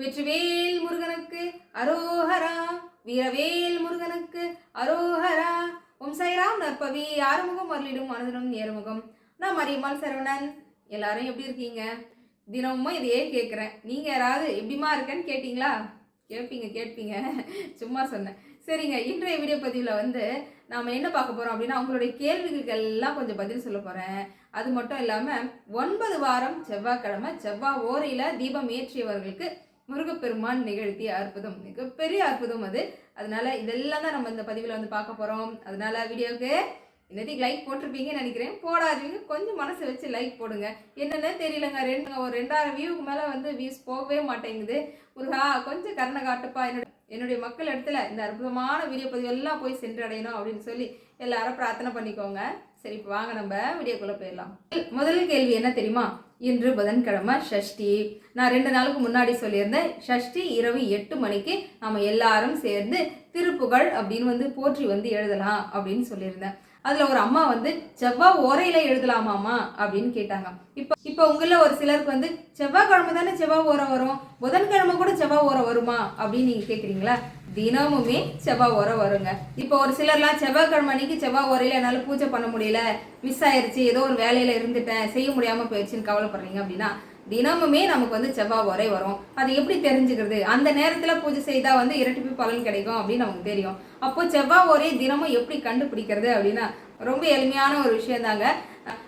வெற்றிவேல் முருகனுக்கு அரோஹரா வீரவேல் முருகனுக்கு அரோஹரா. ஓம் சைராம் நற்பவி ஆறுமுகம் அருளிடும் மனதிலும் நேர்முகம். நான் மரியம்மாள் சரவணன். எல்லாரும் எப்படி இருக்கீங்க? தினமும் இதையே கேட்குறேன் நீங்கள் யாராவது எப்படிமா இருக்கேன்னு கேட்டிங்களா? கேட்பீங்க கேட்பீங்க. சும்மா சொன்னேன். சரிங்க இன்றைய வீடியோ பதிவில் வந்து நாம் என்ன பார்க்க போகிறோம் அப்படின்னா உங்களுடைய கேள்விகளுக்கெல்லாம் கொஞ்சம் பதில் சொல்ல போகிறேன் அது மட்டும் இல்லாமல் ஒன்பது வாரம் செவ்வாய்க்கிழமை செவ்வாய் ஓரையில் தீபம் ஏற்றியவர்களுக்கு முருகப்பெருமான் நிகழ்த்திய அற்புதம். மிகப்பெரிய அற்புதம் அது. அதனால இதெல்லாம் தான் நம்ம இந்த பதிவில் வந்து பார்க்க போகிறோம் அதனால வீடியோவுக்கு இன்னைக்கு லைக் போட்டிருப்பீங்கன்னு நினைக்கிறேன். போடாதீங்க. கொஞ்சம் மனசு வச்சு லைக் போடுங்க. என்னென்னு தெரியலங்க. ரெண்டு ஒரு ரெண்டாயிரம் வியூவுக்கு மேலே வந்து வியூஸ் போகவே மாட்டேங்குது. முருகா கொஞ்சம் கருணை காட்டுப்பா. என்னோட என்னுடைய மக்கள் இடத்துல இந்த அற்புதமான வீடியோ பதிவு எல்லாம் போய் சென்றடையணும் அப்படின்னு சொல்லி எல்லாரும் பிரார்த்தனை பண்ணிக்கோங்க. சரி இப்போ வாங்க நம்ம வீடியோக்குள்ளே போயிடலாம். முதல் கேள்வி என்ன தெரியுமா? இன்று புதன்கிழமை ஷஷ்டி. நான் ரெண்டு நாளுக்கு முன்னாடி சொல்லியிருந்தேன் ஷஷ்டி இரவு எட்டு மணிக்கு நம்ம எல்லாரும் சேர்ந்து திருப்புகழ் அப்படின்னு வந்து போற்றி வந்து எழுதலாம் அப்படின்னு சொல்லியிருந்தேன். அதில் ஒரு அம்மா வந்து செவ்வாய் ஓரையில் எழுதலாமாம்மா? அப்படின்னு கேட்டாங்க. இப்போ இப்போ உங்களில் ஒரு சிலருக்கு வந்து செவ்வாய்க்கிழமை தானே செவ்வாய் ஓரம் வரும்? புதன்கிழமை கூட செவ்வாய் ஓரம் வருமா? அப்படின்னு நீங்கள் கேட்குறீங்களா தினமுமே செவ்வாய் உரம் வருங்க. இப்போ ஒரு சிலர்லாம் செவ்வாய்க்கிழமை அன்னைக்கு செவ்வாய் உரையில என்னால் பூஜை பண்ண முடியல மிஸ் ஆயிருச்சு ஏதோ ஒரு வேலையில இருந்துட்டேன் செய்ய முடியாம போயிடுச்சுன்னு கவலைப்படுறீங்க அப்படின்னா தினமுமே நமக்கு வந்து செவ்வாய் உரை வரும். அது எப்படி தெரிஞ்சுக்கிறது? அந்த நேரத்தில் பூஜை செய்தால் வந்து இரட்டிப்பு பலன் கிடைக்கும் அப்படின்னு நமக்கு தெரியும். அப்போ செவ்வாய் ஒரே தினமும் எப்படி கண்டுபிடிக்கிறது அப்படின்னா ரொம்ப எளிமையான ஒரு விஷயம் தாங்க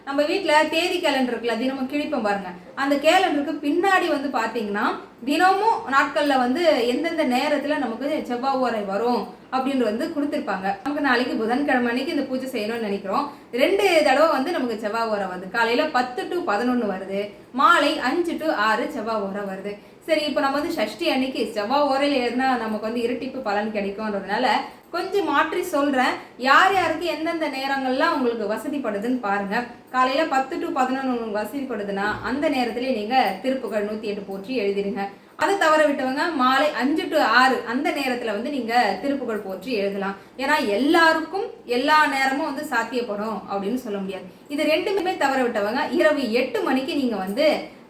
நம்ம வீட்டில் தேதி கேலண்டர் இருக்குல்ல தினமும் கிழிப்போம் பாருங்க. அந்த கேலண்டருக்கு பின்னாடி வந்து பார்த்தீங்கன்னா தினமும் நாட்களில் வந்து எந்தெந்த நேரத்தில் நமக்கு செவ்வாய் ஓரை வரும் அப்படின்னு வந்து கொடுத்துருப்பாங்க. நமக்கு நாளைக்கு புதன்கிழமை அன்னைக்கு இந்த பூஜை செய்யணும்னு நினைக்கிறோம். ரெண்டு தடவை வந்து நமக்கு செவ்வாய் ஓரை வருது. காலையில் பத்து டு பதினொன்று வருது. மாலை அஞ்சு டு ஆறு செவ்வாய் ஓரை வருது. சரி இப்போ நம்ம வந்து ஷஷ்டி அன்னைக்கு செவ்வாய் ஓரையில் எழுதினா நமக்கு வந்து இரட்டிப்பு பலன் கிடைக்கும்ன்றதுனால கொஞ்சம் மாற்றி சொல்கிறேன் யார் யாருக்கு எந்தெந்த நேரங்கள்லாம் உங்களுக்கு வசதிப்படுதுன்னு பாருங்கள் காலையில் பத்து டு பதினொன்று உங்களுக்கு வசதிப்படுதுன்னா அந்த நேரத்துலேயே நீங்கள் திருப்புகள் நூற்றி எட்டு போற்றி எழுதிடுங்க அதை தவற விட்டவங்க மாலை அஞ்சு டு ஆறு அந்த நேரத்தில் வந்து நீங்கள் திருப்புகள் போற்றி எழுதலாம். ஏன்னா எல்லாருக்கும் எல்லா நேரமும் வந்து சாத்தியப்படும் அப்படின்னு சொல்ல முடியாது. இது ரெண்டுமே தவற விட்டவங்க இரவு எட்டு மணிக்கு நீங்கள் வந்து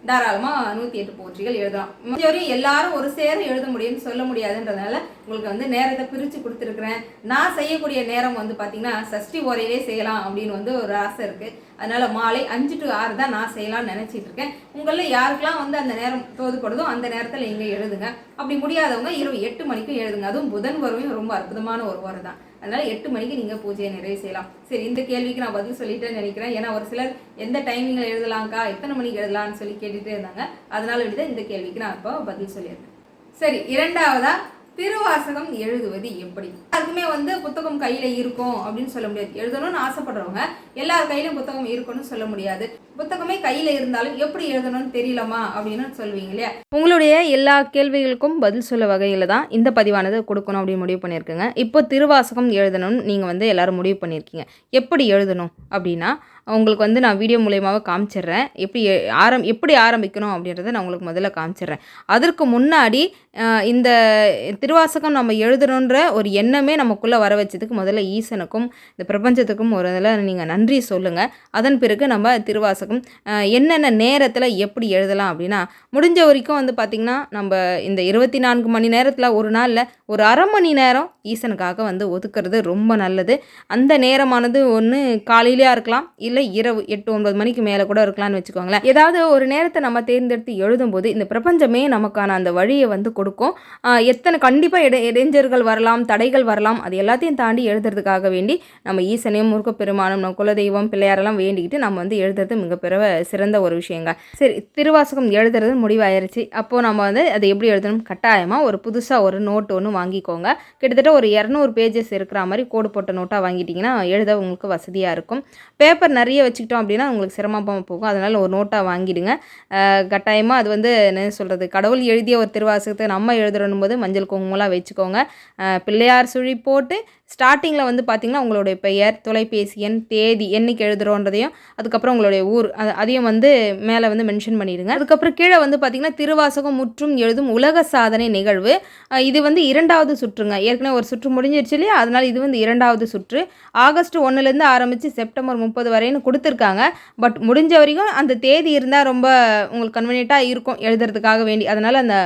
தாராளமாக நூற்றி எட்டு போற்றிகள் எழுதலாம். வரையும் எல்லாரும் ஒரு சேர எழுத முடியும்னு சொல்ல முடியாதுன்றதுனால உங்களுக்கு வந்து நேரத்தை பிரித்து கொடுத்துருக்குறேன். நான் செய்யக்கூடிய நேரம் வந்து பார்த்தீங்கன்னா சஷ்டி ஓரையிலே செய்யலாம் அப்படின்னு வந்து ஒரு ஆசை இருக்குது அதனால் மாலை அஞ்சு டு ஆறு தான் நான் செய்யலாம்னு நினச்சிட்டு இருக்கேன். உங்களில் யாருக்கெல்லாம் வந்து அந்த நேரம் தோதுப்படுதோ அந்த நேரத்தில் நீங்கள் எழுதுங்க. அப்படி முடியாதவங்க இரவு எட்டு மணிக்கும் எழுதுங்க. அதுவும் புதன் வரவையும் ரொம்ப அற்புதமான ஒரு வரம் தான். அதனால எட்டு மணிக்கு நீங்கள் பூஜையை நிறைவு செய்யலாம். சரி இந்த கேள்விக்கு நான் பதில் சொல்லிட்டேன்னு நினைக்கிறேன். ஏன்னா ஒரு சிலர் எந்த டைமிங்கில் எழுதலாம்க்கா? எத்தனை மணிக்கு எழுதலாம்னு சொல்லி கேட்டுகிட்டே இருந்தாங்க. அதனால வேண்டிதான் இந்த கேள்விக்கு நான் இப்போ பதில் சொல்லியிருக்கேன். சரி இரண்டாவதா? திருவாசகம் எழுதுவது எப்படி? எல்லாருக்குமே வந்து புத்தகம் கையில இருக்கும் அப்படின்னு சொல்ல முடியாது. எழுதணும்னு ஆசைப்படுறவங்க எல்லார் கையிலும் புத்தகம் இருக்கும்னு சொல்ல முடியாது. புத்தகமே கையில இருந்தாலும் எப்படி எழுதணும்னு தெரியலமா அப்படின்னு சொல்லுவீங்க இல்லையா? உங்களுடைய எல்லா கேள்விகளுக்கும் பதில் சொல்ல வகையில் தான் இந்த பதிவானது கொடுக்கணும் அப்படின்னு முடிவு பண்ணியிருக்கேங்க. இப்போ திருவாசகம் எழுதணும்னு நீங்கள் வந்து எல்லாரும் முடிவு பண்ணியிருக்கீங்க. எப்படி எழுதணும் அப்படின்னா உங்களுக்கு வந்து நான் வீடியோ மூலியமாக காமிச்சிடுறேன். எப்படி ஆரம் எப்படி ஆரம்பிக்கணும் அப்படின்றத நான் உங்களுக்கு முதல்ல காமிச்சிடுறேன். அதற்கு முன்னாடி இந்த திருவாசகம் நம்ம எழுதணுன்ற ஒரு எண்ணமே நமக்குள்ளே வர வச்சதுக்கு முதல்ல ஈசனுக்கும் இந்த பிரபஞ்சத்துக்கும் ஒரு இதில் நீங்கள் நன்றி சொல்லுங்கள் அதன் பிறகு நம்ம திருவாசகம் என்னென்ன நேரத்தில் எப்படி எழுதலாம் அப்படின்னா முடிஞ்ச வரைக்கும் வந்து பார்த்திங்கன்னா நம்ம இந்த இருபத்தி நான்கு மணி நேரத்தில் ஒரு நாளில் ஒரு அரை மணி நேரம் ஈசனுக்காக வந்து ஒதுக்குறது ரொம்ப நல்லது. அந்த நேரமானது ஒன்று காலையிலையாக இருக்கலாம் இல்லை இரவு எட்டு ஒன்பது மணிக்கு மேலே கூட இருக்கலாம்னு வச்சுக்கோங்களேன். ஏதாவது ஒரு நேரத்தை நம்ம தேர்ந்தெடுத்து எழுதும்போது இந்த பிரபஞ்சமே நமக்கான அந்த வழியை வந்து கொடுக்கும். எத்தனை கண்டிப்பாக இட இடைஞ்சர்கள் வரலாம் தடைகள் வரலாம் அது எல்லாத்தையும் தாண்டி எழுதுறதுக்காக வேண்டி நம்ம ஈசனையும் முருகப்பெருமானம் நம்ம குலதெய்வம் பிள்ளையாரெல்லாம் வேண்டிக்கிட்டு நம்ம வந்து எழுதுறது மிகப்பெரிய சிறந்த ஒரு விஷயங்க. சரி திருவாசகம் எழுதுறது முடிவாயிருச்சு. அப்போது நம்ம வந்து அதை எப்படி எழுதணும்? கட்டாயமாக ஒரு புதுசாக ஒரு நோட் ஒன்று வாங்கிக்கோங்க. கிட்டத்தட்ட ஒரு இரநூறு பேஜஸ் இருக்கிற மாதிரி கோடு போட்ட நோட்டாக வாங்கிட்டிங்கன்னா எழுத உங்களுக்கு வசதியாக இருக்கும். பேப்பர் நிறைய வச்சுக்கிட்டோம் அப்படின்னா உங்களுக்கு சிரமமாக போகும். அதனால் ஒரு நோட்டாக வாங்கிடுங்க. கட்டாயமாக அது வந்து என்ன சொல்கிறது கடவுள் எழுதிய ஒரு திருவாசகத்தை நம்ம எழுதுறணும் போது மஞ்சள் குங்குமலாம் வச்சுக்கோங்க. பிள்ளையார் சுழி போட்டு ஸ்டார்டிங்கில் வந்து பார்த்திங்கன்னா உங்களுடைய பெயர் தொலைபேசி எண் தேதி என்னைக்கு எழுதுறோன்றதையும் அதுக்கப்புறம் உங்களுடைய ஊர் அது அதையும் வந்து மேலே வந்து மென்ஷன் பண்ணிடுங்க. அதுக்கப்புறம் கீழே வந்து பார்த்திங்கன்னா திருவாசகம் முற்றும் எழுதும் உலக சாதனை நிகழ்வு. இது வந்து இரண்டாவது சுற்றுங்க. ஏற்கனவே ஒரு சுற்று முடிஞ்சிருச்சு இல்லையா? அதனால் இது வந்து இரண்டாவது சுற்று. ஆகஸ்ட் ஒன்றுலேருந்து ஆரம்பித்து செப்டம்பர் முப்பது வரைன்னு கொடுத்துருக்காங்க. பட் முடிஞ்ச வரைக்கும் அந்த தேதி இருந்தால் ரொம்ப உங்களுக்கு கன்வீனியண்ட்டாக இருக்கும் எழுதுறதுக்காக வேண்டி. அதனால் அந்த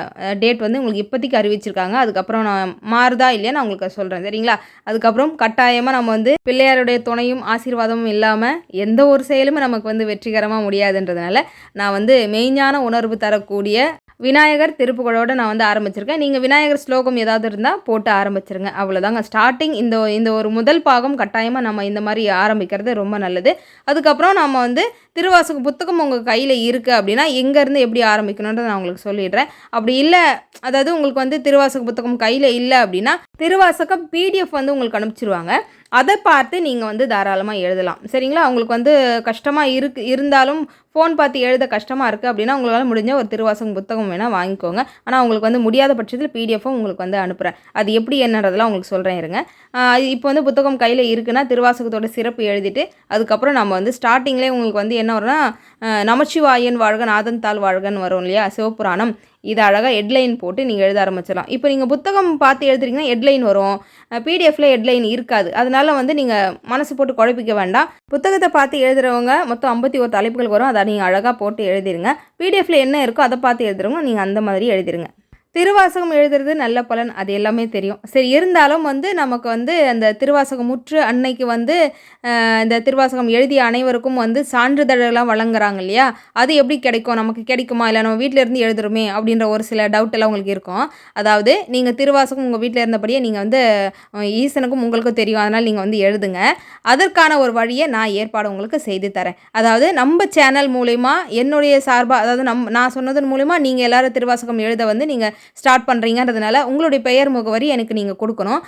டேட் வந்து உங்களுக்கு இப்போதைக்கு அறிவிச்சிருக்காங்க. அதுக்கப்புறம் நான் மாறுதா இல்லையா நான் உங்களுக்கு சொல்கிறேன் சரிங்களா? அதுக்கப்புறம் கட்டாயமாக நம்ம வந்து பிள்ளையாருடைய துணையும் ஆசீர்வாதமும் இல்லாமல் எந்த ஒரு செயலுமே நமக்கு வந்து வெற்றிகரமாக முடியாதுன்றதுனால நான் வந்து மெய்ஞான உணர்வு தரக்கூடிய விநாயகர் திருப்புகளோடு நான் வந்து ஆரம்பிச்சிருக்கேன். நீங்கள் விநாயகர் ஸ்லோகம் ஏதாவது இருந்தால் போட்டு ஆரம்பிச்சிருங்க. அவ்வளோதாங்க ஸ்டார்டிங் இந்த இந்த ஒரு முதல் பாகம் கட்டாயமாக நம்ம இந்த மாதிரி ஆரம்பிக்கிறது ரொம்ப நல்லது. அதுக்கப்புறம் நம்ம வந்து திருவாசக புத்தகம் உங்கள் கையில் இருக்குது அப்படின்னா எங்கேருந்து எப்படி ஆரம்பிக்கணுன்றதை நான் உங்களுக்கு சொல்லிடுறேன். அப்படி இல்லை அதாவது உங்களுக்கு வந்து திருவாசக புத்தகம் கையில் இல்லை அப்படின்னா திருவாசகம் பிடிஎஃப் வந்து உங்களுக்கு உங்களுக்கு அனுப்பிச்சிருவாங்க. அதை பார்த்து நீங்கள் வந்து தாராளமாக எழுதலாம். சரிங்களா? அவங்களுக்கு வந்து கஷ்டமாக இருக்கு இருந்தாலும் ஃபோன் பார்த்து எழுத கஷ்டமாக இருக்குது அப்படின்னா உங்களால் முடிஞ்ச ஒரு திருவாசகம் புத்தகம் வேணால் வாங்கிக்கோங்க. ஆனால் உங்களுக்கு வந்து முடியாத பட்சத்தில் பிடிஎஃப்பும் உங்களுக்கு வந்து அனுப்புகிறேன் அது எப்படி என்னன்றதெல்லாம் உங்களுக்கு சொல்கிறேன் இருங்க. இப்போ வந்து புத்தகம் கையில் இருக்குன்னா திருவாசகத்தோட சிறப்பு எழுதிட்டு அதுக்கப்புறம் நம்ம வந்து ஸ்டார்டிங்லேயே உங்களுக்கு வந்து என்ன வரும்னா நமச்சிவாயன் வாழ்க நாதன் தாள் வாழ்கன்னு வரும் இல்லையா? சிவபுராணம். இதை அழகாக ஹெட்லைன் போட்டு நீங்கள் எழுத ஆரம்பிச்சிடலாம். இப்போ நீங்கள் புத்தகம் பார்த்து எழுதுறீங்கன்னா ஹெட்லைன் வரும். பிடிஎஃப்ல ஹெட்லைன் இருக்காது. அதனால வந்து நீங்கள் மனசு போட்டு குழப்பிக்க வேண்டாம். புத்தகத்தை பார்த்து எழுதுறவங்க மொத்தம் ஐம்பத்தி ஒரு தலைப்புகள் வரும். அதை நீங்கள் அழகாக போட்டு எழுதிருங்க. பிடிஎஃப்ல என்ன இருக்கோ அதை பார்த்து எழுதுறவங்க நீங்கள் அந்த மாதிரி எழுதிருங்க. திருவாசகம் எழுதுறது நல்ல பலன் அது எல்லாமே தெரியும். சரி இருந்தாலும் வந்து நமக்கு வந்து அந்த திருவாசகம் முற்று அன்னைக்கு வந்து இந்த திருவாசகம் எழுதிய அனைவருக்கும் வந்து சான்றிதழெல்லாம் வழங்குறாங்க இல்லையா? அது எப்படி கிடைக்கும்? நமக்கு கிடைக்குமா? இல்லை நம்ம வீட்டில் இருந்து எழுதுறோமே அப்படின்ற ஒரு சில டவுட் எல்லாம் உங்களுக்கு இருக்கும். அதாவது நீங்கள் திருவாசகம் உங்கள் வீட்டில் இருந்தபடியே நீங்கள் வந்து ஈசனுக்கும் உங்களுக்கும் தெரியும். அதனால் நீங்கள் வந்து எழுதுங்க. அதற்கான ஒரு வழியை நான் ஏற்பாடு உங்களுக்கு செய்து தரேன். அதாவது நம்ம சேனல் மூலிமா என்னுடைய சார்பாக அதாவது நம் நான் சொன்னதன் மூலிமா நீங்கள் எல்லாரும் திருவாசகம் எழுத வந்து நீங்கள் ஸ்டார்ட் பண்ணுறீங்கன்றதுனால உங்களுடைய பெயர் முகவரி எனக்கு நீங்கள் கொடுக்கணும்.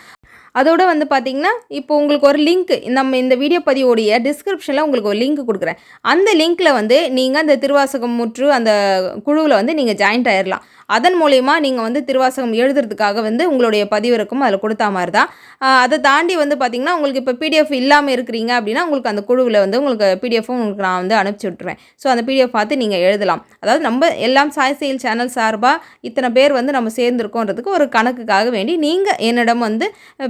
அதோட வந்து பார்த்தீங்கன்னா இப்போ உங்களுக்கு ஒரு லிங்க் நம்ம இந்த வீடியோ பதிவோடைய டிஸ்கிரிப்ஷனில் உங்களுக்கு ஒரு லிங்க் கொடுக்குறேன். அந்த லிங்க்கில் வந்து நீங்கள் அந்த திருவாசகம் முற்று அந்த குழுவில் வந்து நீங்கள் ஜாயின்ட் ஆயிடலாம் அதன் மூலயமா நீங்கள் வந்து திருவாசகம் எழுதுறதுக்காக வந்து உங்களுடைய பதிவு இருக்கும் அதில் கொடுத்தா மாதிரி தான் அதை தாண்டி வந்து பார்த்திங்கன்னா உங்களுக்கு இப்போ பிடிஎஃப் இல்லாமல் இருக்கிறீங்க அப்படின்னா உங்களுக்கு அந்த குழுவில் வந்து உங்களுக்கு பிடிஎஃப்பும் உங்களுக்கு நான் வந்து அனுப்பிச்சி விட்ருவேன் ஸோ அந்த பிடிஎஃப் பார்த்து நீங்கள் எழுதலாம். அதாவது நம்ம எல்லாம் சாய் செயல் சேனல் சார்பாக இத்தனை பேர் வந்து நம்ம சேர்ந்துருக்கோன்றதுக்கு ஒரு கணக்குக்காக வேண்டி நீங்கள் என்னிடம் வந்து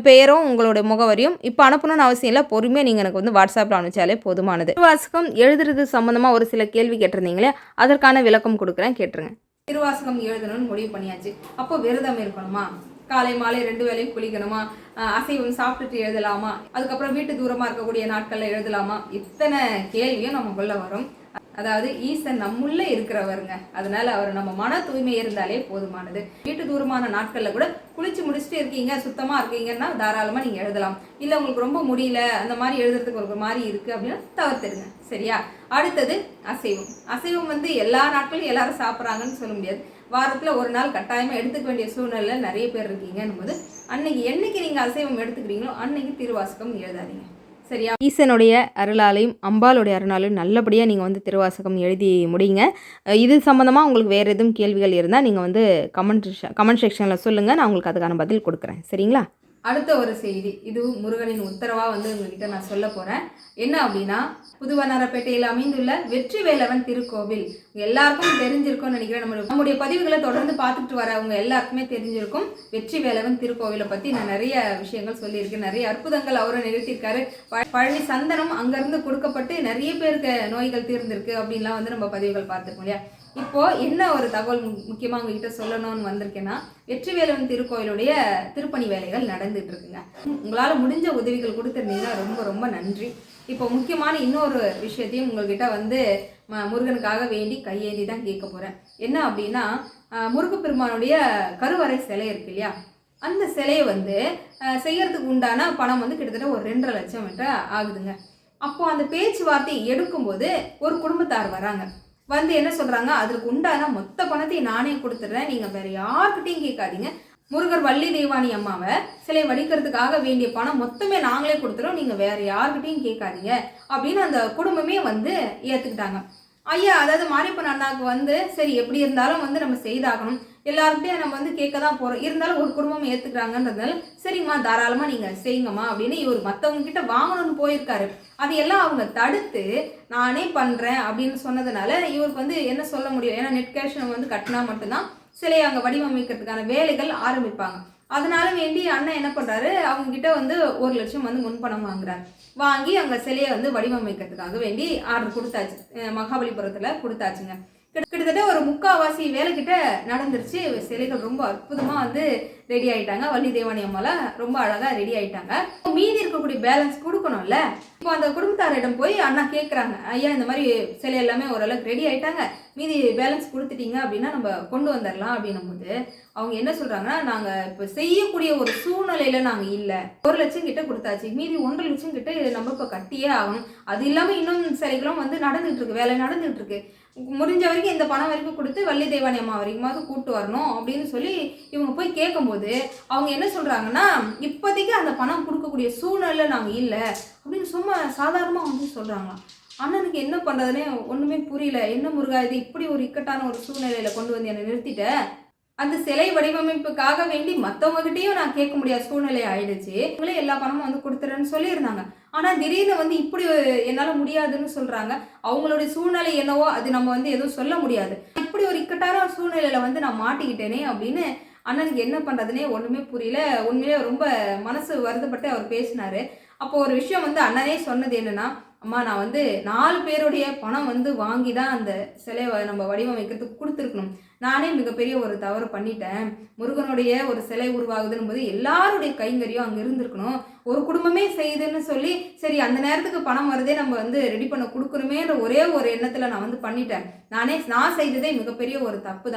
பெயரும் உங்களுடைய முகவரியும் இப்போ அனுப்பணும்னு அவசியம் இல்லை. பொறுமையாக நீங்கள் எனக்கு வந்து வாட்ஸ்அப்பில் அனுப்பிச்சாலே போதுமானது. திருவாசகம் எழுதுறது சம்மந்தமாக ஒரு சில கேள்வி கேட்டிருந்தீங்களே அதற்கான விளக்கம் கொடுக்குறேன் கேட்டுருங்க. திருவாசகம் எழுதணும்னு முடிவு பண்ணியாச்சு. அப்போ விரதம் இருக்கணுமா? காலை மாலை ரெண்டு வேளையும் குளிக்கணுமா? அசைவம் சாப்பிட்டுட்டு எழுதலாமா? அதுக்கப்புறம் வீட்டு தூரமா இருக்கக்கூடிய நாட்கள்ல எழுதலாமா? இத்தனை கேள்வியும் நமக்குள்ள வரும். அதாவது ஈசன் நம்முள்ள இருக்கிறவருங்க. அதனால அவர் நம்ம மன தூய்மை இருந்தாலே போதுமானது. வீட்டு தூரமான நாட்கள்ல கூட குளிச்சு முடிச்சுட்டு இருக்கீங்க சுத்தமா இருக்கீங்கன்னா தாராளமா நீங்க எழுதலாம். இல்ல உங்களுக்கு ரொம்ப முடியல அந்த மாதிரி எழுதுறதுக்கு ஒரு மாதிரி இருக்கு அப்படின்னா தவிர்த்துடுங்க சரியா? அடுத்தது அசைவம். அசைவம் வந்து எல்லா நாட்களும் எல்லாரும் சாப்பிட்றாங்கன்னு சொல்ல முடியாது. வாரத்துல ஒரு நாள் கட்டாயமா எடுத்துக்க வேண்டிய சூழ்நிலை நிறைய பேர் இருக்கீங்கன்னும் போது அன்னைக்கு என்னைக்கு நீங்க அசைவம் எடுத்துக்கிறீங்களோ அன்னைக்கு திருவாசகம் எழுதாதீங்க. சரியா? ஈசனுடைய அருளாலையும் அம்பாளுடைய அருளாலையும் நல்லபடியாக நீங்கள் வந்து திருவாசகம் எழுதி முடியுங்க இது சம்மந்தமாக உங்களுக்கு வேறு எதுவும் கேள்விகள் இருந்தால் நீங்கள் வந்து கமெண்ட் கமெண்ட் செக்ஷனில் சொல்லுங்கள் நான் உங்களுக்கு அதுக்கான பதில் கொடுக்குறேன். சரிங்களா? அடுத்த ஒரு செய்தி. இது முருகனின் உத்தரவா வந்து உங்ககிட்ட நான் சொல்ல போறேன். என்ன அப்படின்னா புதுவனாரப்பேட்டையில் அமைந்துள்ள வெற்றி வேலவன் திருக்கோவில் எல்லாருக்கும் தெரிஞ்சிருக்கும்னு நினைக்கிறேன். நம்ம நம்முடைய பதிவுகளை தொடர்ந்து பார்த்துட்டு வரவங்க எல்லாருக்குமே தெரிஞ்சிருக்கும். வெற்றி வேலவன் திருக்கோவிலை பத்தி நான் நிறைய விஷயங்கள் சொல்லியிருக்கேன். நிறைய அற்புதங்கள் அவரும் நிறுத்தியிருக்காரு ப- பழனி சந்தனம் அங்கேருந்து கொடுக்கப்பட்டு நிறைய பேருக்கு நோய்கள் தீர்ந்திருக்கு அப்படின்லாம் வந்து நம்ம பதிவுகள் பார்த்துருக்கோம் இல்லையா? இப்போ என்ன ஒரு தகவல் முக்கியமாக உங்ககிட்ட சொல்லணும்னு வந்திருக்கேன்னா வெற்றிவேலவன் திருக்கோயிலுடைய திருப்பணி வேலைகள் நடந்துட்டு இருக்குங்க உங்களால் முடிஞ்ச உதவிகள் கொடுத்துருந்தீங்கன்னா ரொம்ப ரொம்ப நன்றி. இப்போ முக்கியமான இன்னொரு விஷயத்தையும் உங்கள்கிட்ட வந்து ம- முருகனுக்காக வேண்டி கையேந்தி தான் கேட்க போகிறேன் என்ன அப்படின்னா முருகப்பெருமானுடைய கருவறை சிலை இருக்கு இல்லையா? அந்த சிலையை வந்து செய்கிறதுக்கு செய்யறதுக்கு உண்டான பணம் வந்து கிட்டத்தட்ட ஒரு ரெண்டரை லட்சம் கிட்ட ஆகுதுங்க. அப்போ அந்த பேச்சுவார்த்தை எடுக்கும்போது ஒரு குடும்பத்தார் வராங்க. வந்து என்ன சொல்றாங்க? அதுக்கு உண்டான மொத்த பணத்தையும் நானே கொடுத்துட்றேன். நீங்க வேற யார்கிட்டையும் கேட்காதீங்க. முருகர் வள்ளி தெய்வானி அம்மாவை சிலை வடிக்கிறதுக்காக வேண்டிய பணம் மொத்தமே நாங்களே கொடுத்துறோம். நீங்க வேற யார்கிட்டையும் கேட்காதீங்க. அப்படின்னு அந்த குடும்பமே வந்து ஏத்துக்கிட்டாங்க. ஐயா அதாவது மாரியப்பன் அண்ணாவுக்கு வந்து சரி எப்படி இருந்தாலும் வந்து நம்ம செய்தாகணும். எல்லாருக்கிட்டையும் நம்ம வந்து கேட்க தான் போகிறோம் இருந்தாலும் ஒரு குடும்பம் ஏற்றுக்கிறாங்கன்றதுனால சரிங்கம்மா தாராளமாக நீங்கள் செய்யுங்கம்மா அப்படின்னு இவர் மற்றவங்க கிட்ட வாங்கணும்னு போயிருக்காரு. அதையெல்லாம் அவங்க தடுத்து நானே பண்ணுறேன் அப்படின்னு சொன்னதுனால இவருக்கு வந்து என்ன சொல்ல முடியும்? ஏன்னா நெட் கேஷ் நம்ம வந்து கட்டினா மட்டும்தான் சிலையை அங்கே வடிவமைக்கிறதுக்கான வேலைகள் ஆரம்பிப்பாங்க. அதனால வேண்டி அண்ணன் என்ன பண்ணுறாரு அவங்க கிட்ட வந்து ஒரு லட்சம் வந்து முன்பணம் வாங்குறாரு. வாங்கி அங்கே சிலையை வந்து வடிவமைக்கிறதுக்காக வேண்டி ஆர்டர் கொடுத்தாச்சு. மகாபலிபுரத்தில் கொடுத்தாச்சுங்க. கிட்டத்தட்ட ஒரு முக்காவாசி வேலை நடந்துருச்சு. சிலைகள் ரொம்ப அற்புதமாக வந்து ரெடி ஆயிட்டாங்க. வள்ளி தேவானி அம்மால ரொம்ப அழகாக ரெடி ஆயிட்டாங்க. மீதி இருக்கக்கூடிய பேலன்ஸ் கொடுக்கணும்ல? இப்போ அந்த குடும்பத்தாரிடம் போய் அண்ணா கேட்குறாங்க ஐயா இந்த மாதிரி சிலை எல்லாமே ஓரளவுக்கு ரெடி ஆயிட்டாங்க. மீதி பேலன்ஸ் கொடுத்துட்டீங்க அப்படின்னா நம்ம கொண்டு வந்துடலாம் அப்படின்னும் போது அவங்க என்ன சொல்கிறாங்கன்னா நாங்கள் இப்போ செய்யக்கூடிய ஒரு சூழ்நிலையில் நாங்கள் இல்லை. ஒரு லட்சம் கிட்ட கொடுத்தாச்சு. மீதி ஒன்றரை லட்சம் கிட்ட நம்ம இப்போ கட்டியே ஆகணும். அது இல்லாமல் இன்னும் சிலைகளும் வந்து நடந்துகிட்டு இருக்கு. வேலை நடந்துகிட்டு இருக்கு. முடிஞ்ச வரைக்கும் இந்த பணம் வரைக்கும் கொடுத்து வள்ளி தெய்வானி அம்மா வரைக்குமாவது கூப்பிட்டு வரணும் அப்படின்னு சொல்லி இவங்க போய் கேட்கும்போது அவங்க என்ன சொல்கிறாங்கன்னா இப்போதைக்கு அந்த பணம் கொடுக்கக்கூடிய சூழ்நிலை நாங்கள் இல்லை அப்படின்னு சும்மா சாதாரணமாக வந்து சொல்கிறாங்க அண்ணனுக்கு என்ன பண்ணுறதுனே ஒன்றுமே புரியல. என்ன முருகா இது இப்படி ஒரு இக்கட்டான ஒரு சூழ்நிலையில் கொண்டு வந்து என்னை நிறுத்திட்ட? அந்த சிலை வடிவமைப்புக்காக வேண்டி மற்றவங்ககிட்டயும் நான் கேட்க முடியாத சூழ்நிலை ஆயிடுச்சு. இவங்களே எல்லா பணமும் வந்து கொடுத்துறேன்னு சொல்லியிருந்தாங்க. ஆனால் திடீர்னு வந்து இப்படி என்னால் முடியாதுன்னு சொல்கிறாங்க அவங்களுடைய சூழ்நிலை என்னவோ அது நம்ம வந்து எதுவும் சொல்ல முடியாது. இப்படி ஒரு இக்கட்டான சூழ்நிலையில் வந்து நான் மாட்டிக்கிட்டேனே அப்படின்னு அண்ணனுக்கு என்ன பண்ணுறதுனே ஒன்றுமே புரியல. உண்மையிலே ரொம்ப மனசு வருத்தப்பட்டு அவர் பேசினாரு. அப்போ ஒரு விஷயம் வந்து அண்ணனே சொன்னது என்னென்னா அம்மா நான் வந்து நாலு பேருடைய பணம் வந்து வாங்கி தான் அந்த சிலையை வ- நம்ம வடிவமைக்கிறதுக்கு கொடுத்துருக்கணும். நானே மிகப்பெரிய ஒரு தவறு பண்ணிட்டேன். முருகனுடைய ஒரு சிலை உருவாகுதுன்னு போது எல்லாருடைய கைங்கரியும் அங்கே இருந்திருக்கணும். ஒரு குடும்பமே செய்யுதுன்னு சொல்லி சரி அந்த நேரத்துக்கு பணம் வருதே நம்ம வந்து ரெடி பண்ண கொடுக்கணுமேன்ற ஒரே ஒரு எண்ணத்தில் நான் வந்து பண்ணிட்டேன். நானே நான் செய்ததே மிகப்பெரிய ஒரு தப்பு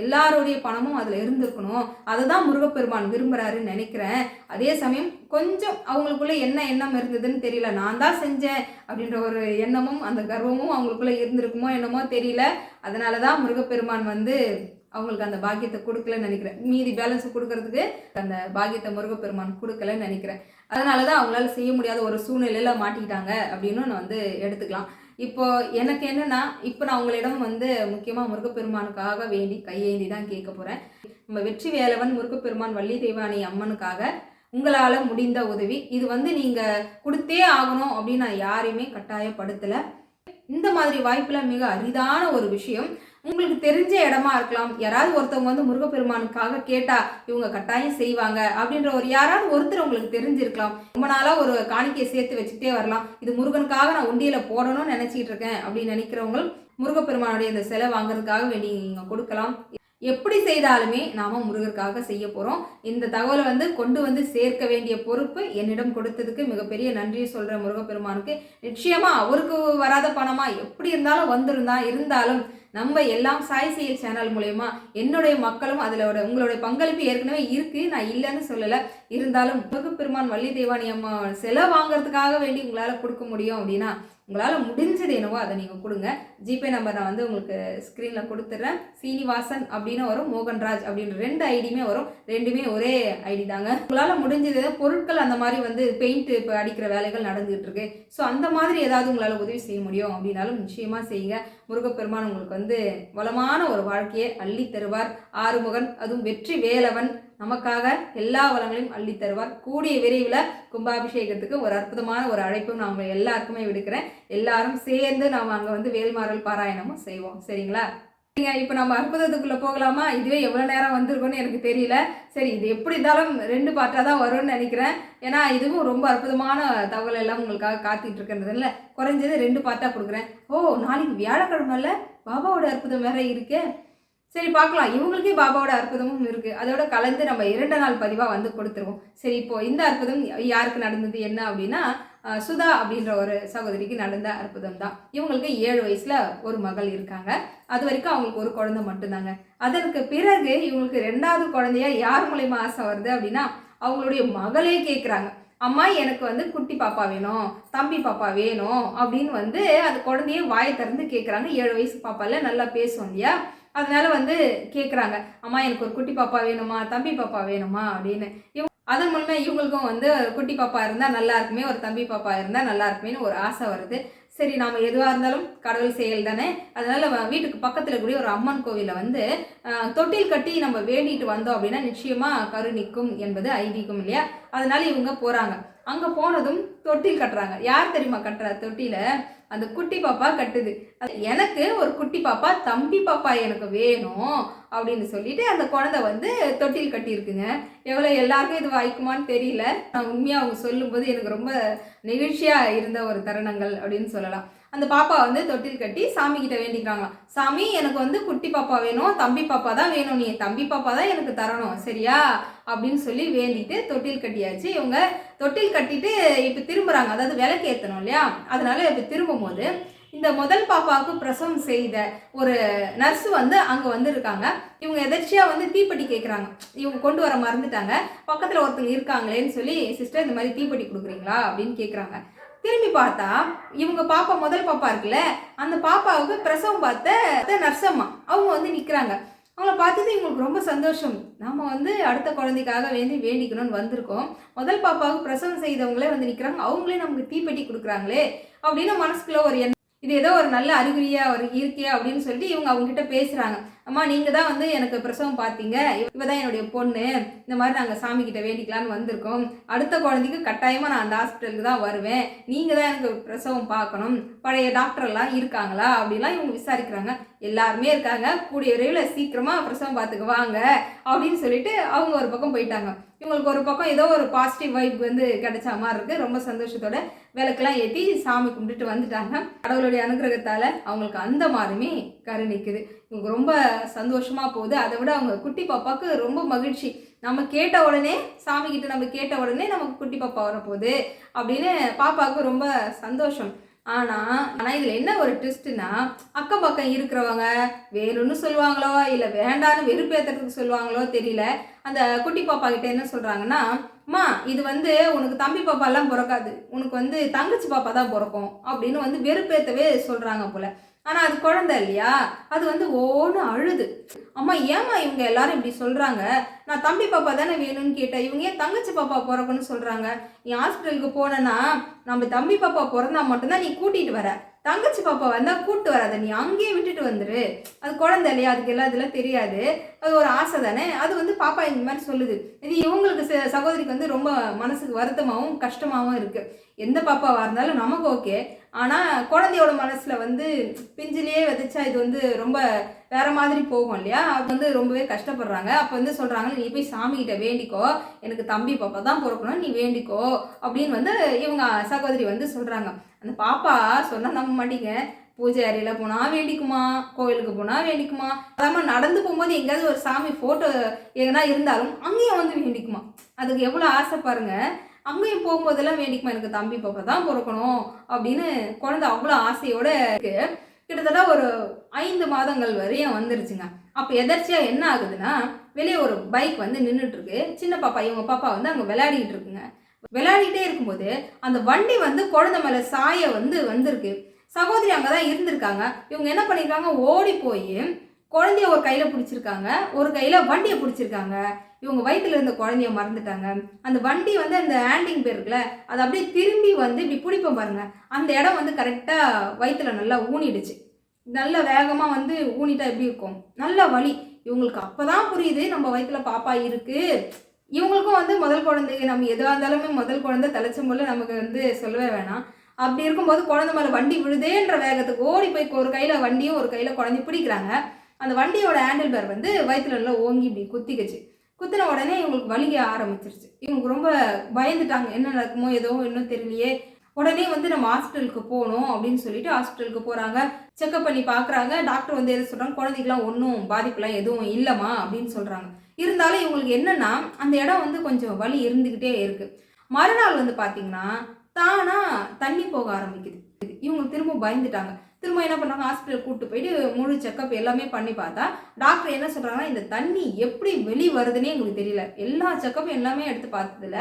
எல்லாருடைய பணமும் அதில் இருந்திருக்கணும். அதை தான் முருகப்பெருமான் விரும்புகிறாருன்னு நினைக்கிறேன். அதே சமயம் கொஞ்சம் அவங்களுக்குள்ளே என்ன எண்ணம் இருந்ததுன்னு தெரியல. நான் தான் செஞ்சேன் அப்படின்ற ஒரு எண்ணமும் அந்த கர்வமும் அவங்களுக்குள்ளே இருந்திருக்குமோ என்னமோ தெரியல. அதனால தான் முருகப்பெருமான் வந்து அவங்களுக்கு அந்த பாக்கியத்தை கொடுக்கலன்னு நினைக்கிறேன். மீதி பேலன்ஸ் கொடுக்கறதுக்கு அந்த பாக்கியத்தை முருகப்பெருமான் கொடுக்கலன்னு நினைக்கிறேன். அதனால தான் அவங்களால செய்ய முடியாத ஒரு சூழ்நிலையில மாட்டிக்கிட்டாங்க அப்படின்னு நான் வந்து எடுத்துக்கலாம். இப்போ எனக்கு என்னன்னா இப்போ நான் உங்களிடம் வந்து முக்கியமாக முருகப்பெருமானுக்காக வேண்டி கையேந்தி தான் கேட்க போகிறேன் நம்ம வெற்றி வேலவன் முருகப்பெருமான் வள்ளி தெய்வானி அம்மனுக்காக உங்களால் முடிந்த உதவி. இது வந்து நீங்கள் கொடுத்தே ஆகணும் அப்படின்னு நான் யாரையுமே கட்டாயப்படுத்தலை. இந்த மாதிரி வாய்ப்புலாம் மிக அரிதான ஒரு விஷயம். உங்களுக்கு தெரிஞ்ச இடமா இருக்கலாம். யாராவது ஒருத்தவங்க வந்து முருகப்பெருமானுக்காக கேட்டா இவங்க கட்டாயம் செய்வாங்க அப்படின்ற ஒரு யாராவது ஒருத்தர் உங்களுக்கு தெரிஞ்சிருக்கலாம். ரொம்ப நாளா ஒரு காணிக்கையை சேர்த்து வச்சுட்டே வரலாம். இது முருகனுக்காக நான் உண்டியில போடணும்னு நினைச்சிட்டு இருக்கேன் அப்படின்னு நினைக்கிறவங்க முருகப்பெருமானுடைய இந்த சிலை வாங்குறதுக்காக வேண்டி நீங்க கொடுக்கலாம். எப்படி செய்தாலுமே நாம முருகருக்காக செய்ய போறோம். இந்த தகவலை வந்து கொண்டு வந்து சேர்க்க வேண்டிய பொறுப்பு என்னிடம் கொடுத்ததுக்கு மிகப்பெரிய நன்றியை சொல்றேன் முருகப்பெருமானுக்கு. நிச்சயமா அவருக்கு வராத பணமா எப்படி இருந்தாலும் வந்திருந்தா இருந்தாலும் நம்ம எல்லாம் சாய் செயல் சேனல் மூலயமா என்னுடைய மக்களும் அதில் உங்களுடைய பங்களிப்பு ஏற்கனவே இருக்கு. நான் இல்லைன்னு சொல்லலை. இருந்தாலும் முருகப்பெருமான் வள்ளி தெய்வானி அம்மா செலவு வாங்குறதுக்காக வேண்டி உங்களால் கொடுக்க முடியும் அப்படின்னா உங்களால் முடிஞ்சது என்னவோ அதை நீங்கள் கொடுங்க. ஜிபே நம்பர் நான் வந்து உங்களுக்கு ஸ்க்ரீனில் கொடுத்துட்றேன் சீனிவாசன் அப்படின்னு வரும் மோகன்ராஜ் அப்படின்னு ரெண்டு ஐடியுமே வரும். ரெண்டுமே ஒரே ஐடி தாங்க. உங்களால் முடிஞ்சது பொருட்கள் அந்த மாதிரி வந்து பெயிண்ட் இப்போ அடிக்கிற வேலைகள் நடந்துகிட்டு இருக்கு. ஸோ அந்த மாதிரி ஏதாவது உங்களால் உதவி செய்ய முடியும் அப்படின்னாலும் நிச்சயமாக செய்யுங்க. முருகப்பெருமான் உங்களுக்கு வந்து வளமான ஒரு வாழ்க்கையை அள்ளி தருவார் ஆறுமுகன் அதுவும் வெற்றி வேலவன் நமக்காக எல்லா வளங்களையும் அள்ளி தருவார். கூடிய விரைவில் கும்பாபிஷேகத்துக்கு ஒரு அற்புதமான ஒரு அழைப்பும் நான் உங்க எல்லாருக்குமே விடுக்கிறேன். எல்லாரும் சேர்ந்து நாம் அங்கே வந்து வேல்மாறல் பாராயணமும் செய்வோம். சரிங்களா? சரிங்க இப்போ நம்ம அற்புதத்துக்குள்ளே போகலாமா? இதுவே எவ்வளோ நேரம் வந்திருக்கும்னு எனக்கு தெரியல. சரி இது எப்படி இருந்தாலும் ரெண்டு பாட்டாக தான் வரும்னு நினைக்கிறேன். ஏன்னா இதுவும் ரொம்ப அற்புதமான தகவல் எல்லாம் உங்களுக்காக காத்துட்டு இருக்கிறதுல குறைஞ்சது ரெண்டு பாட்டாக கொடுக்குறேன். ஓ நாளைக்கு வியாழக்கிழமைல பாபாவோட அற்புதம் வேற இருக்கே. சரி பார்க்கலாம். இவங்களுக்கே பாபாவோட அற்புதமும் இருக்குது அதோட கலந்து நம்ம இரண்டு நாள் பதிவாக வந்து கொடுத்துருவோம். சரி இப்போது இந்த அற்புதம் யாருக்கு நடந்தது என்ன அப்படின்னா சுதா அப்படின்ற ஒரு சகோதரிக்கு நடந்த அற்புதம் தான். இவங்களுக்கு ஏழு வயசில் ஒரு மகள் இருக்காங்க. அது வரைக்கும் அவங்களுக்கு ஒரு குழந்தை மட்டும்தாங்க. அதற்கு பிறகு இவங்களுக்கு ரெண்டாவது குழந்தையா யார் மூலயமா ஆசை வருது அப்படின்னா அவங்களுடைய மகளே கேட்குறாங்க அம்மா எனக்கு வந்து குட்டி பாப்பா வேணும் தம்பி பாப்பா வேணும் அப்படின்னு வந்து அந்த குழந்தைய வாயை திறந்து கேட்குறாங்க ஏழு வயசு பாப்பால நல்லா பேசும் இல்லையா? அதனால வந்து கேட்குறாங்க அம்மா எனக்கு ஒரு குட்டி பாப்பா வேணுமா? தம்பி பாப்பா வேணுமா? அப்படின்னு. இவங்க அதன் மூலமா இவங்களுக்கும் வந்து ஒரு குட்டி பாப்பா இருந்தால் நல்லா இருக்குமே ஒரு தம்பி பாப்பா இருந்தால் நல்லா இருக்குமேனு ஒரு ஆசை வருது. சரி நாம் எதுவாக இருந்தாலும் கடவுள் செயல் தானே? அதனால வீட்டுக்கு பக்கத்தில் கூடிய ஒரு அம்மன் கோவிலில் வந்து தொட்டில் கட்டி நம்ம வேண்டிட்டு வந்தோம் அப்படின்னா நிச்சயமாக கரு நிற்கும் என்பது ஐதீகம் இல்லையா? அதனால இவங்க போகிறாங்க அங்கே போனதும் தொட்டில் கட்டுறாங்க. யார் தெரியுமா கட்டுறா தொட்டியில் அந்த குட்டி பாப்பா கட்டுது. எனக்கு ஒரு குட்டி பாப்பா தம்பி பாப்பா எனக்கு வேணும் அப்படின்னு சொல்லிட்டு அந்த குழந்தை வந்து தொட்டில் கட்டியிருக்குங்க. எவ்வளோ எல்லாருக்கும் இது வாய்க்குமான்னு தெரியல. நான் உண்மையாக அவங்க சொல்லும்போது எனக்கு ரொம்ப நெகிழ்ச்சியாக இருந்த ஒரு தருணங்கள் அப்படின்னு சொல்லலாம். அந்த பாப்பா வந்து தொட்டில் கட்டி சாமி கிட்ட வேண்டிக்கிறாங்க சாமி எனக்கு வந்து குட்டி பாப்பா வேணும் தம்பி பாப்பா தான் வேணும் நீ தம்பி பாப்பா தான் எனக்கு தரணும் சரியா? அப்படின்னு சொல்லி வேண்டிட்டு தொட்டில் கட்டியாச்சு. இவங்க தொட்டில் கட்டிட்டு இப்போ திரும்புறாங்க. அதாவது விளக்கு ஏற்றணும் இல்லையா? அதனால இப்போ திரும்பும்போது இந்த முதல் பாப்பாவுக்கு பிரசவம் செய்த ஒரு நர்ஸ் வந்து அங்கே வந்திருக்காங்க. இவங்க எதர்ச்சியாக வந்து தீப்பெட்டி கேட்குறாங்க இவங்க கொண்டு வர மறந்துட்டாங்க. பக்கத்தில் ஒருத்தங்க இருக்காங்களேன்னு சொல்லி சிஸ்டர் இந்த மாதிரி தீப்பெட்டி கொடுக்குறீங்களா? அப்படின்னு கேட்குறாங்க திரும்பி பார்த்தா இவங்க பாப்பா முதல் பாப்பா இருக்குல்ல அந்த பாப்பாவுக்கு பிரசவம் பார்த்த நர்சம்மா அவங்க வந்து நிற்கிறாங்க அவங்கள பார்த்தது இவங்களுக்கு ரொம்ப சந்தோஷம். நம்ம வந்து அடுத்த குழந்தைக்காக வேண்டி வேண்டிக்கணும்னு வந்திருக்கோம். முதல் பாப்பாவுக்கு பிரசவம் செய்தவங்களே வந்து நிற்கிறாங்க அவங்களே நமக்கு தீப்பெட்டி கொடுக்குறாங்களே அப்படின்னு மனசுக்குள்ள ஒரு எண்ணம். இது ஏதோ ஒரு நல்ல அறிகுறியாக ஒரு இருக்கே அப்படின்னு சொல்லிட்டு இவங்க அவங்ககிட்ட பேசுகிறாங்க அம்மா நீங்கள் தான் வந்து எனக்கு பிரசவம் பார்த்தீங்க. இவ தான் என்னுடைய பொண்ணு. இந்த மாதிரி நாங்கள் சாமி கிட்ட வேண்டிக்கலான்னு வந்திருக்கோம். அடுத்த குழந்தைக்கு கட்டாயமாக நான் அந்த ஹாஸ்பிட்டலுக்கு தான் வருவேன். நீங்கள் தான் எனக்கு பிரசவம் பார்க்கணும். பழைய டாக்டர்லாம் இருக்காங்களா? அப்படிலாம் இவங்க விசாரிக்கிறாங்க. எல்லாருமே இருக்காங்க. கூடிய விரைவில் சீக்கிரமாக பிரசவம் பார்த்துக்கு வாங்க அப்படின்னு சொல்லிட்டு அவங்க ஒரு பக்கம் போயிட்டாங்க. இவங்களுக்கு ஒரு பக்கம் ஏதோ ஒரு பாசிட்டிவ் வைப் வந்து கிடைச்ச மாதிரி இருக்குது ரொம்ப சந்தோஷத்தோட விளக்கெல்லாம் ஏற்றி சாமி கும்பிட்டுட்டு வந்துட்டாங்க. கடவுளுடைய அனுகிரகத்தால் அவங்களுக்கு அந்த மாதிரியுமே கரு நிற்குது இவங்க ரொம்ப சந்தோஷமாக போகுது. அதை விட அவங்க குட்டி பாப்பாவுக்கு ரொம்ப மகிழ்ச்சி. நம்ம கேட்ட உடனே சாமி கிட்ட நம்ம கேட்ட உடனே நமக்கு குட்டி பாப்பா வரப்போகுது அப்படின்னு பாப்பாவுக்கு ரொம்ப சந்தோஷம். ஆனால் ஆனால் இதில் என்ன ஒரு ட்விஸ்ட்னா அக்கம் பக்கம் இருக்கிறவங்க வேணும்னு சொல்லுவாங்களோ இல்லை வேண்டான்னு வெறுப்பேற்றுறதுக்கு சொல்லுவாங்களோ தெரியல. அந்த குட்டி பாப்பா கிட்ட என்ன சொல்கிறாங்கன்னா அம்மா இது வந்து உனக்கு தம்பி பாப்பாலாம் பிறக்காது. உனக்கு வந்து தங்கச்சி பாப்பா தான் பிறக்கும். அப்படின்னு வந்து வெறுப்பேற்றவே சொல்கிறாங்க போல். ஆனால் அது குழந்தை இல்லையா? அது வந்து ஓன்னு அழுது. அம்மா ஏம்மா இவங்க எல்லாரும் இப்படி சொல்கிறாங்க நான் தம்பி பாப்பா தானே வேணும்னு கேட்டேன். இவங்க ஏன் தங்கச்சி பாப்பா பிறக்கணும்னு சொல்கிறாங்க நீ ஹாஸ்பிட்டலுக்கு போனேன்னா நம்ம தம்பி பாப்பா பிறந்தா மட்டும்தான் நீ கூட்டிகிட்டு வர. தங்கச்சி பாப்பா வந்தால் கூட்டு வராத. நீ அங்கேயே விட்டுட்டு வந்துரு. அது குழந்தை இல்லையா? அதுக்கு எல்லாம் இதெல்லாம் தெரியாது. அது ஒரு ஆசை தானே? அது வந்து பாப்பா இந்த மாதிரி சொல்லுது. இது இவங்களுக்கு ச- சகோதரிக்கு வந்து ரொம்ப மனசுக்கு வருத்தமாகவும் கஷ்டமாகவும் இருக்கு. எந்த பாப்பாவாக இருந்தாலும் நமக்கு ஓகே. ஆனால் குழந்தையோட மனசில் வந்து பிஞ்சிலேயே விதைச்சா இது வந்து ரொம்ப வேற மாதிரி போகும் இல்லையா? அது வந்து ரொம்பவே கஷ்டப்படுறாங்க. அப்போ வந்து சொல்கிறாங்க நீ போய் சாமிகிட்ட வேண்டிக்கோ. எனக்கு தம்பி பாப்பா தான் பிறக்கணும். நீ வேண்டிக்கோ. அப்படின்னு வந்து இவங்க சகோதரி வந்து சொல்கிறாங்க அந்த பாப்பா சொன்னால் நம்ப மாட்டீங்க. பூஜை அறையில் போனால் வேண்டிக்குமா? கோயிலுக்கு போனால் வேண்டிக்குமா? அதாம நடந்து போகும்போது எங்கேயாவது ஒரு சாமி ஃபோட்டோ எங்கன்னா இருந்தாலும் அங்கேயும் வந்து வேண்டிக்குமா? அதுக்கு எவ்வளோ ஆசை பாருங்க. அங்கேயும் போகும்போதெல்லாம் வேண்டிக்குமா? எனக்கு தம்பி பாப்பா தான் பிறக்கணும் அப்படின்னு குழந்தை அவ்வளோ ஆசையோட இருக்கு. கிட்டத்தட்ட ஒரு ஐந்து மாதங்கள் வரையும் வந்துருச்சுங்க. அப்போ எதர்ச்சியாக என்ன ஆகுதுன்னா வெளியே ஒரு பைக் வந்து நின்றுட்டுருக்கு சின்ன பாப்பா இவங்க பாப்பா வந்து அங்கே விளையாடிட்டு இருக்குங்க. விளையாடிட்டே இருக்கும்போது அந்த வண்டி வந்து குழந்தை மேலே சாய வந்து வந்திருக்கு. சகோதரி அங்கே தான் இருந்திருக்காங்க. இவங்க என்ன பண்ணியிருக்காங்க ஓடி போய் குழந்தைய ஒரு கையில் பிடிச்சிருக்காங்க. ஒரு கையில் வண்டியை பிடிச்சிருக்காங்க. இவங்க வயிற்றுல இருந்த குழந்தைய மறந்துட்டாங்க. அந்த வண்டி வந்து அந்த ஹேண்டிங் பேர் இருக்குல்ல அது அப்படியே திரும்பி வந்து இப்படி பிடிப்போம் பாருங்க. அந்த இடம் வந்து கரெக்டாக வயிற்றுல நல்லா ஊனிடுச்சு. நல்ல வேகமாக வந்து ஊனிட்டா எப்படி இருக்கும்? நல்ல வலி. இவங்களுக்கு அப்போ தான் புரியுது நம்ம வயிற்றுல பாப்பா இருக்கு. இவங்களுக்கும் வந்து முதல் குழந்தைங்க. நம்ம எதுவாக இருந்தாலுமே முதல் குழந்தை தலைச்சும் போல நமக்கு வந்து சொல்லவே வேணாம். அப்படி இருக்கும்போது குழந்தை மேலே வண்டி விழுதேன்ற வேகத்துக்கு ஓடி போய் ஒரு கையில் வண்டியும் ஒரு கையில் குழந்தை பிடிக்கிறாங்க. அந்த வண்டியோட ஹேண்டில் பேர் வந்து வயிற்றுல நல்லா ஓங்கி இப்படி குத்திக்கிச்சு. குத்தின உடனே இவங்களுக்கு வலிக்க ஆரம்பிச்சிருச்சு. இவங்களுக்கு ரொம்ப பயந்துட்டாங்க. என்ன நடக்குமோ ஏதோ இன்னும் தெரியலையே. உடனே வந்து நம்ம ஹாஸ்பிட்டலுக்கு போகணும் அப்படின்னு சொல்லிட்டு ஹாஸ்பிட்டலுக்கு போகிறாங்க செக்அப் பண்ணி பார்க்குறாங்க. டாக்டர் வந்து எது சொல்கிறாங்க குழந்தைக்கெலாம் ஒன்றும் பாதிப்புலாம் எதுவும் இல்லைம்மா அப்படின்னு சொல்கிறாங்க இருந்தாலும் இவங்களுக்கு என்னன்னா அந்த இடம் வந்து கொஞ்சம் வலி இருந்துக்கிட்டே இருக்குது மறுநாள் வந்து பார்த்தீங்கன்னா தானாக தண்ணி போக ஆரம்பிக்குது. இவங்க திரும்ப பயந்துட்டாங்க. திரும்ப என்ன பண்ணாங்க? ஹாஸ்பிட்டல் கூப்பிட்டு போயிட்டு முழு செக்கப் எல்லாமே பண்ணி பார்த்தா டாக்டர் என்ன சொல்கிறாங்கன்னா இந்த தண்ணி எப்படி வெளி வருதுன்னே எங்களுக்கு தெரியல. எல்லா செக்கப்பும் எல்லாமே எடுத்து பார்த்ததுல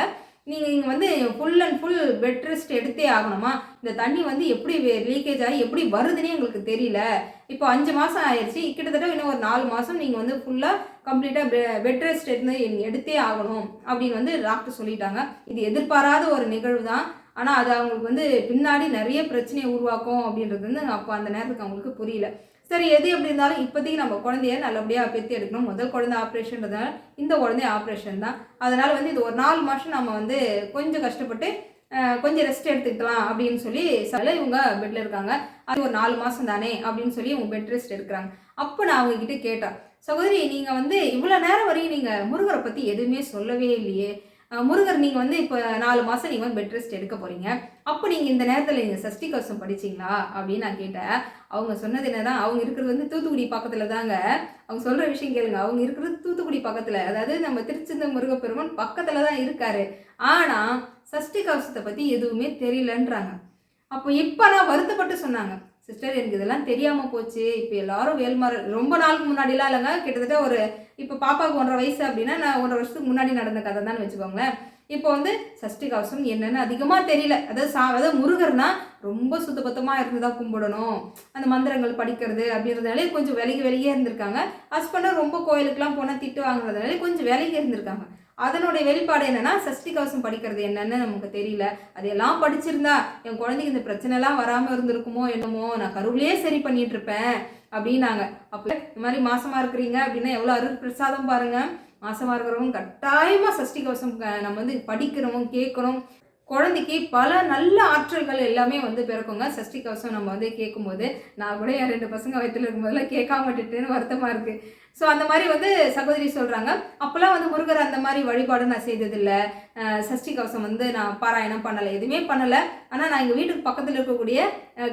நீங்கள் இங்கே வந்து full and full bed rest எடுத்தே ஆகணுமா? இந்த தண்ணி வந்து எப்படி லீக்கேஜ் ஆகி எப்படி வருதுன்னே எங்களுக்கு தெரியல. இப்போ அஞ்சு மாதம் ஆயிடுச்சு கிட்டத்தட்ட இன்னும் ஒரு நாலு மாதம் நீங்கள் வந்து ஃபுல்லாக கம்ப்ளீட்டாக பெட் ரெஸ்ட் எடுத்து எடுத்தே ஆகணும் அப்படின்னு வந்து டாக்டர் சொல்லிட்டாங்க. இது எதிர்பாராத ஒரு நிகழ்வு தான். ஆனால் அது அவங்களுக்கு வந்து பின்னாடி நிறைய பிரச்சனையை உருவாக்கும் அப்படின்றது வந்து அப்போ அந்த நேரத்துக்கு அவங்களுக்கு புரியல. சரி எது எப்படி இருந்தாலும் இப்போதைக்கு நம்ம குழந்தைய நல்லபடியாக பெற்று எடுக்கணும். முதல் குழந்தை ஆப்ரேஷன்றதுனால இந்த குழந்தை ஆப்ரேஷன் தான். அதனால் வந்து இது ஒரு நாலு மாதம் நம்ம வந்து கொஞ்சம் கஷ்டப்பட்டு கொஞ்சம் ரெஸ்ட் எடுத்துக்கலாம் அப்படின்னு சொல்லி சில இவங்க பெட்டில் இருக்காங்க. அது ஒரு நாலு மாதம் தானே அப்படின்னு சொல்லி இவங்க பெட் ரெஸ்ட் எடுக்கிறாங்க. அப்போ நான் அவங்கக்கிட்ட கேட்டேன் சகோதரி நீங்கள் வந்து இவ்வளோ நேரம் வரையும் நீங்கள் முருகரை பற்றி எதுவுமே சொல்லவே இல்லையே. முருகர் நீங்கள் வந்து இப்போ நாலு மாதம் நீங்கள் வந்து பெட் ரெஸ்ட் எடுக்க போகிறீங்க அப்போ நீங்கள் இந்த நேரத்தில் நீங்கள் சஷ்டி கவசம் படிச்சீங்களா? அப்படின்னு நான் கேட்டேன். அவங்க சொன்னது என்னதான் அவங்க இருக்கிறது வந்து தூத்துக்குடி பக்கத்தில் தாங்க. அவங்க சொல்கிற விஷயம் கேளுங்க. அவங்க இருக்கிறது தூத்துக்குடி பக்கத்தில். அதாவது நம்ம திருச்செந்த முருகப்பெருமான் பக்கத்தில் தான் இருக்காரு. ஆனால் சஷ்டி கவசத்தை பற்றி எதுவுமே தெரியலன்றாங்க. அப்போ இப்போ நான் வருத்தப்பட்டு சொன்னாங்க. சிஸ்டர் எனக்கு இதெல்லாம் தெரியாமல் போச்சு. இப்போ எல்லாரும் வேல்மார ரொம்ப நாளுக்கு முன்னாடிலாம் இல்லைங்க. கிட்டத்தட்ட ஒரு இப்போ பாப்பாவுக்கு ஒன்றரை வயசு அப்படின்னா நான் ஒன்றரை வருஷத்துக்கு முன்னாடி நடந்த கதை தான் வச்சுக்கோங்களேன். இப்போ வந்து சஷ்டி கவசம் என்னன்னு அதிகமாக தெரியல. அதாவது சா அதாவது முருகர்னா ரொம்ப சுத்தபத்தமாக இருந்ததாக கும்பிடணும். அந்த மந்திரங்கள் படிக்கிறது அப்படின்றதுனாலே கொஞ்சம் விலகி விலகியே இருந்திருக்காங்க. ஹஸ்பண்டும் ரொம்ப கோயிலுக்குலாம் போனால் திட்டு வாங்குறதுனாலே கொஞ்சம் விலகி இருந்திருக்காங்க. அதனுடைய வெளிப்பாடு என்னன்னா சஷ்டி கவசம் படிக்கிறது என்னன்னு நமக்கு தெரியல. அதையெல்லாம் படிச்சிருந்தா என் குழந்தைக்கு இந்த பிரச்சனைலாம் வராமல் இருந்திருக்குமோ என்னமோ நான் கருவிலே சரி பண்ணிட்டு இருப்பேன் அப்படின்னாங்க. அப்போ இந்த மாதிரி மாசமா இருக்கிறீங்க அப்படின்னா எவ்வளோ அருள் பிரசாதம் பாருங்க. மாசமா இருக்கிறவங்க கட்டாயமாக சஷ்டி கவசம் நம்ம வந்து படிக்கிறோம் கேட்கணும். குழந்தைக்கு பல நல்ல ஆற்றல்கள் எல்லாமே வந்து பிறக்குங்க. சஷ்டி கவசம் நம்ம வந்து கேட்கும்போது நான் கூட என் ரெண்டு பசங்க வயிற்றுல இருக்கும்போதெல்லாம் கேட்காம விட்டுட்டுன்னு வருத்தமாக இருக்குது ஸோ அந்த மாதிரி வந்து சகோதரி சொல்கிறாங்க அப்போல்லாம் வந்து முருகர் அந்த மாதிரி வழிபாடு நான் செய்ததில்லை. சஷ்டி கவசம் வந்து நான் பாராயணம் பண்ணலை. எதுவுமே பண்ணலை. ஆனால் நான் எங்கள் வீட்டுக்கு பக்கத்தில் இருக்கக்கூடிய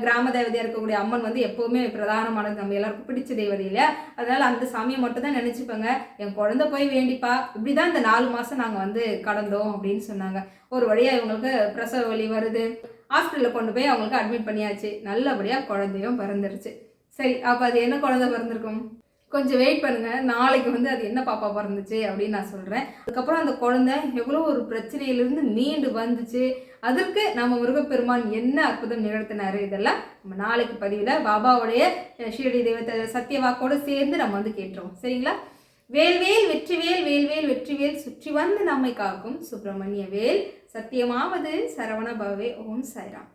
கிராம தேவதையாக இருக்கக்கூடிய அம்மன் வந்து எப்போவுமே பிரதானமானது நம்ம எல்லாருக்கும் பிடிச்ச தேவதை இல்லையா? அதனால் அந்த சாமியை மட்டும் தான் நினச்சிப்பேங்க. என் குழந்தை போய் வேண்டிப்பா. இப்படி தான் இந்த நாலு மாதம் நாங்கள் வந்து கடந்தோம் அப்படின்னு சொன்னாங்க. ஒரு வழியாக இவங்களுக்கு பிரசவ வலி வருது. ஹாஸ்பிட்டலில் கொண்டு போய் அவங்களுக்கு அட்மிட் பண்ணியாச்சு. நல்லபடியாக குழந்தையும் பிறந்துருச்சு. சரி அப்போ அது என்ன குழந்தை பிறந்திருக்கும்? கொஞ்சம் வெயிட் பண்ணுங்க. நாளைக்கு வந்து அது என்ன பாப்பா பிறந்துச்சு அப்படின்னு நான் சொல்கிறேன் அதுக்கப்புறம் அந்த குழந்தை எவ்வளோ ஒரு பிரச்சனையிலிருந்து நீண்டு வந்துச்சு. அதற்கு நம்ம முருகப்பெருமான் என்ன அற்புதம் நிகழ்த்தினாரு இதெல்லாம் நம்ம நாளைக்கு பதிவில் பாபாவுடைய ஷீரடி தெய்வத்தை சத்தியவாக்கோடு சேர்ந்து நம்ம வந்து கேட்டுருவோம். சரிங்களா? வேல்வேல் வெற்றிவேல் வேல்வேல் வெற்றிவேல் சுற்றி வந்து நம்மை காக்கும் சுப்பிரமணிய வேல். சத்தியமாவது சரவண பவே ஓம் சாய்ராம்.